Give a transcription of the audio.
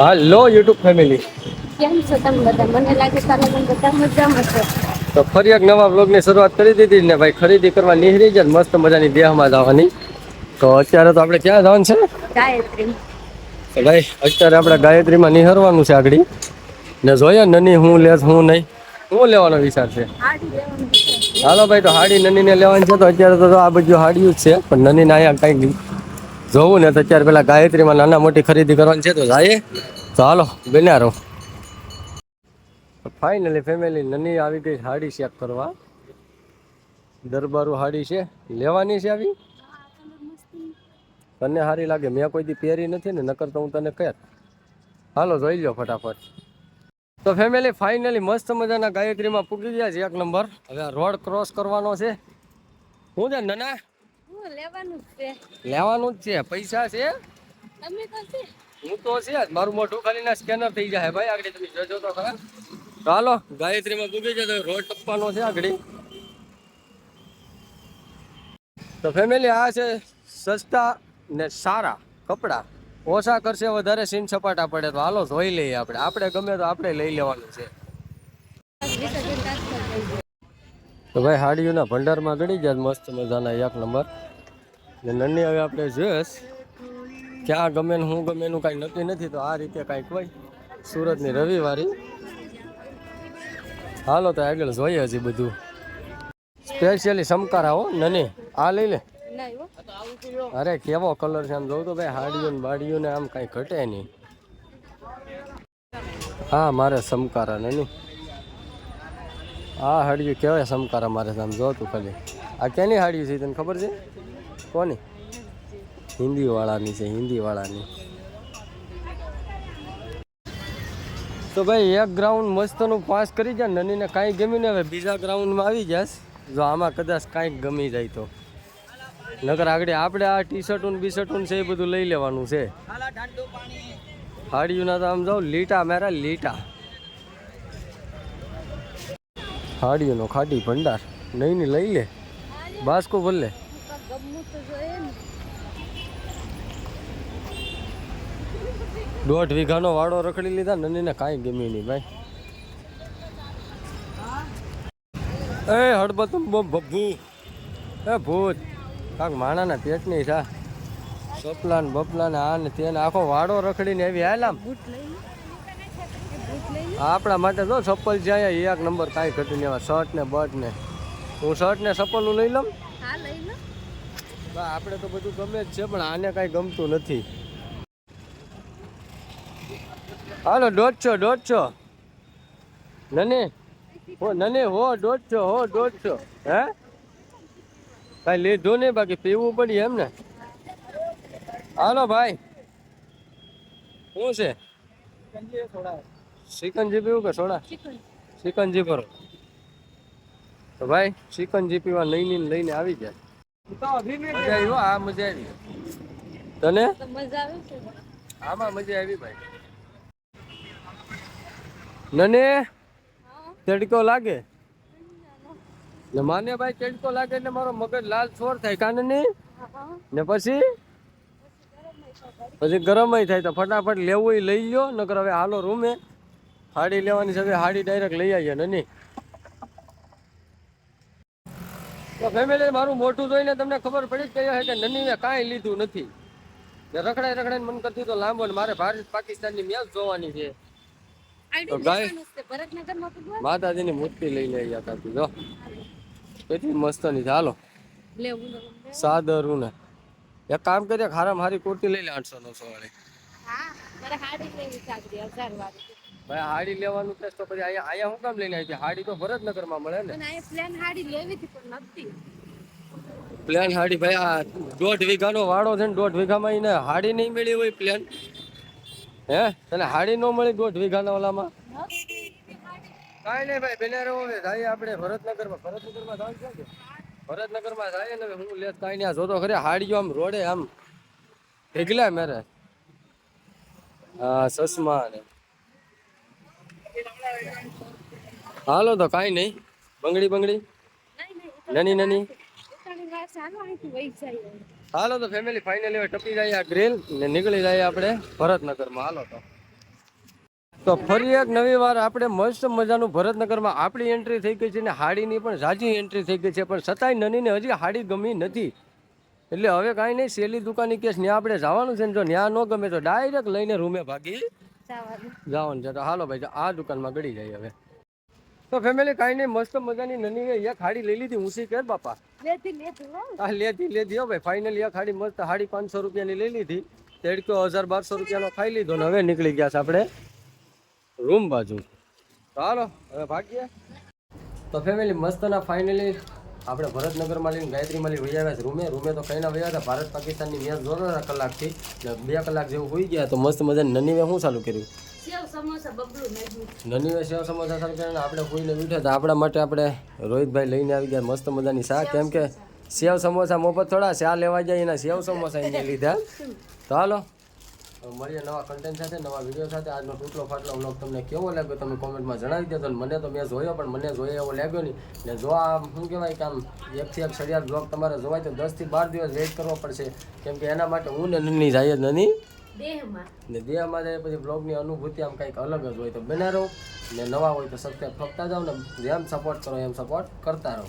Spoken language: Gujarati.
હાલો યુટ્યુબ ફેમિલી. કેમ છો તમે બધા? મને લાગે તમે પણ બધા મજામાં છો. તો ફરી એક નવા બ્લોગની શરૂઆત કરી દીધી ને ભાઈ ખરીદી કરવા નીકળી જાય મસ્ત મજાની દેહમાં જવાની. તો અત્યારે તો આપણે ક્યાં જવાનું છે? ગાયત્રી. તો ભાઈ અત્યારે આપણે ગાયત્રીમાં નિહરવાનું છે આગળ. ને જોઈએ નની હું લે હું નહીં. હું લેવાનો વિચાર છે. હાલો ભાઈ તો હાડી નનીને લેવાની છે તો અત્યારે તો આ બધું હાડિયું જ છે પણ નનીને અહીંયા કંઈક જોવું ને તો અત્યારે પેલા ગાયત્રીમાં નાના મોટી ખરીદી કરવાની છે તો જાય તો હાલો બન્યા રહો. ફાઇનલી ફેમિલી નની આવી ગઈ હાડી ચેક કરવા. દરબારું હાડી છે. લેવાની છે આવી? તને સારી લાગે, મેં કોઈ દી પહેરી નથી ને, નકર તો હું તને કહે હાલો, જોઈ લો ફટાફટ. તો ફેમિલી ફાઇનલી મસ્ત મજાના ગાયત્રીમાં પૂગી ગયા છે એક નંબર. હવે રોડ ક્રોસ કરવાનો છે. હું છે નના? લેવાનું જ છે. લેવાનું જ છે. પૈસા છે? તમે તો છે. હું તો છે મારું મોઢું ખાલી સ્કેનર થઈ જાય. ભાઈ આગળ તમે જોજો તો ખરા. ચાલો ગાયત્રીમાં ડૂબી જાય રોડ ટપવાનો છે આગળ. તો ફેમિલી આ છે સસ્તા ને સારા કપડાં. ઓછા કરશે વધારે સીન સપાટા પડે તો હાલો જોઈ લઈએ આપણે. આપણે ગમે તો આપણે લઈ લેવાનું છે. તો ભાઈ હાડીઓના ભંડારમાં ગળી ગયા. મસ્ત મજાના એક નંબર. ને નન્ની હવે આપણે જોઈશ ક્યાં ગમે ને હું ગમે એનું કાંઈ નક્કી નથી તો આ રીતે કાંઈક હોય સુરતની રવિવારી. હાલો તો આગળ જોઈએ હજી બધું. સ્પેશિયલી સમકારા હો નની આ લઈ લે. અરે કેવો કલર છે આમ જોઉં તો ભાઈ હાડીઓ ને બાડીઓ ને આમ કાંઈ ઘટે નહીં. હા મારે સમકારા નની. આ હાડીઓ કેવાય સમકારા મારે આમ જોતું ખાલી. આ કેની હાડીઓ છે તને ખબર છે? કોની? હિન્દી વાળાની છે હિન્દી વાળાની તો ભાઈ, એક ગ્રાઉન્ડ મસ્તનું પાસ કરી જાય નનીને કાંઈ ગમી ને હવે બીજા ગ્રાઉન્ડમાં આવી જાસ જો આમાં કદાચ કાંઈક ગમી જાય તો. નગર આગળ આપણે આ ટી શર્ટું બી શર્ટું છે એ બધું લઈ લેવાનું છે. હાડીઓના તો આમ જાઉં લીટા મારા લીટા. હાડીઓનો ખાડી ભંડાર. નહીં લઈ લે. બાસ્કો ભલે. દોઢ વીઘાનો વાડો રખડી લીધા, નનીને કાંઈ ગમી નહીં ભાઈ. એ હડબતું બબ્બુ એ ભૂત, કાંક માણાના પેટની થા સપલા ને બપલા ને આ ને તેને આખો વાડો રખડીને એવી હાલ આમ. બૂટ લઈ લો એ બૂટ લઈ લો આપણા માટે તો ચપ્પલ જાય એક નંબર કાંઈ ઘટી એવા શર્ટ ને બટ ને હું શર્ટ ને ચપ્પલ લઈ લઉં? બા, આપણે તો બધું ગમે જ છે, પણ આને કાંઈ ગમતું નથી. હાલો, દોઢસો દોઢસો. નને, હો નને, હો, દોઢસો હો, દોઢસો. હે? કાંઈ લીધું નહીં, બાકી પીવું પડી એમ ને હાલો, ભાઈ. શું છે? સિકંજી પીવું કે સોડા? ચિકન સિકંજી ભરો તો ભાઈ સિકંજી પીવા લઈને લઈને આવી જાય મજા આ મજા આવી. તને? આમાં મજા આવી ભાઈ. નને તડકો લાગે? ને માને ભાઈ તડકો લાગે એટલે મારો મગજ લાલ છોર થાય કાનની ને પછી? પછી ગરમ થાય તો ફટાફટ લેવું લઈ લ્યો નકર હવે હાલો રૂમે. હાડી લેવાની છે હાડી ડાયરેક્ટ લઈ આવીએ નની? તો ફેમિલી મારું મોટું જોઈને તમને ખબર પડી જ ગઈ હશે કે નની ને કાંઈ લીધું નથી. ને રખડાઈ રખડાઈને મન કરતી તો લાંબો ને મારે ભારત પાકિસ્તાનની મેચ જોવાની છે. તો ગાય- માતાજીની મૂર્તિ લઈ હતા તું જો. કેટલી મસ્તની ને સાદરું ને એક કામ કરીએ હારામાં હારી કુર્તી લઈ લે આઠસો નવસો વાળી. હા મારે હાડી લેવી છે હજાર વાળી. ભાઈ હાડી લેવાનું છે તો પછી અહીંયા અહીંયા હું કામ લઈને આવી હાડી તો ભરતનગરમાં મળે ને? આ હાડી લેવી હતી પણ નથી. પ્લેન હાડી ભાઈ આ દોઢ વીઘાનો વાડો છે ને દોઢ વીઘામાં એને હાડી નહીં મળી હોય પ્લેન હે? તને હાડી ન મળી દોઢ વીઘાના ઓલામાં? કાંઈ નહીં ભાઈ બેને રહો જાય આપણે ભરતનગરમાં. ભરતનગરમાં જાવ છે? ભરતનગરમાં જાય ને હું લેત કાંઈ નહીં. જોતો ખરે હાડીઓ આમ રોડે આમ ઢેગલા મેરે. હા સસમા ને. હાલો તો કાંઈ નહીં. બંગડી બંગડી. નાની નાની. હાલો તો ફેમિલી ફાઇનલી હવે ટપી જાય આ ગ્રીલ ને નીકળી જાય આપણે ભરતનગરમાં. હાલો તો. તો ફરી એક નવી વાર આપણે મસ્ત મજાનું ભરતનગરમાં આપણી એન્ટ્રી થઈ ગઈ છે ને હાડીની પણ ઝાઝી એન્ટ્રી થઈ ગઈ છે પણ છતાંય નનીને હજી હાડી ગમી નથી. એટલે હવે કાંઈ નહીં સેલી દુકાની કેસ ન્યા આપણે જવાનું છે ને જો ન્યા ન ગમે તો ડાયરેક્ટ લઈને રૂમે ભાગી જવાનું. છે. તો હાલો ભાઈ આ દુકાનમાં ગળી જાય હવે. તો ફેમિલી કાંઈ નહીં મસ્ત મજાની નની યા ખાડી લઈ લીધી ઊંચી કેર બાપા. હા લેતી લેતી. હો ભાઈ ફાઇનલી આ ખાડી મસ્ત સાડી પાંચસો રૂપિયાની લઈ લીધી. તેડક્યો હજાર બારસો રૂપિયાનો ખાઈ લીધો ને હવે નીકળી ગયા છે આપણે રૂમ બાજુ. હાલો હવે ભાગીએ. તો ફેમિલી મસ્તના ફાઇનલી આપણે ભરતનગરમાં લઈને ગાયત્રીમાં માલી વહી આવ્યા છે રૂમે. રૂમે તો કઈ ના વહી હતા? ભારત પાકિસ્તાનની મેચ હતા કલાકથી બે કલાક જેવું હોઈ ગયા તો મસ્ત મજાની નનીવે શું ચાલુ કર્યું? નનીવે સેવ સમોસા ચાલુ કર્યા આપણે હોઈને બેઠા હતા આપણા માટે આપણે રોહિતભાઈ લઈને આવી ગયા મસ્ત મજાની શાક. કેમ કે સેવ સમોસા મફત થોડા શા લેવા જાય એના સેવ સમોસા એને લીધા. તો હાલો. મળીએ નવા કન્ટેન્ટ સાથે નવા વીડિયો સાથે. આજનો ટૂટલો ફાટલો વ્લોગ તમને કેવો લાગ્યો તમે કોમેન્ટમાં જણાવી દેજો મને તો મેં જોયો પણ મને જોયો એવો લાગ્યો નહીં. ને જો આ શું કહેવાય કે આમ એકથી એક સળિયાર બ્લોગ તમારે જોવાય તો દસથી બાર દિવસ વેઇટ કરવો પડશે. કેમ કે એના માટે હું ને નની જાય જ નહીં ને દેહમાં જાય પછી બ્લોગની અનુભૂતિ આમ કંઈક અલગ જ હોય તો બના રહો. ને નવા હોય તો સબસ્ક્રાઈબ ફકતા જાઓ ને જેમ સપોર્ટ કરો એમ સપોર્ટ કરતા રહો.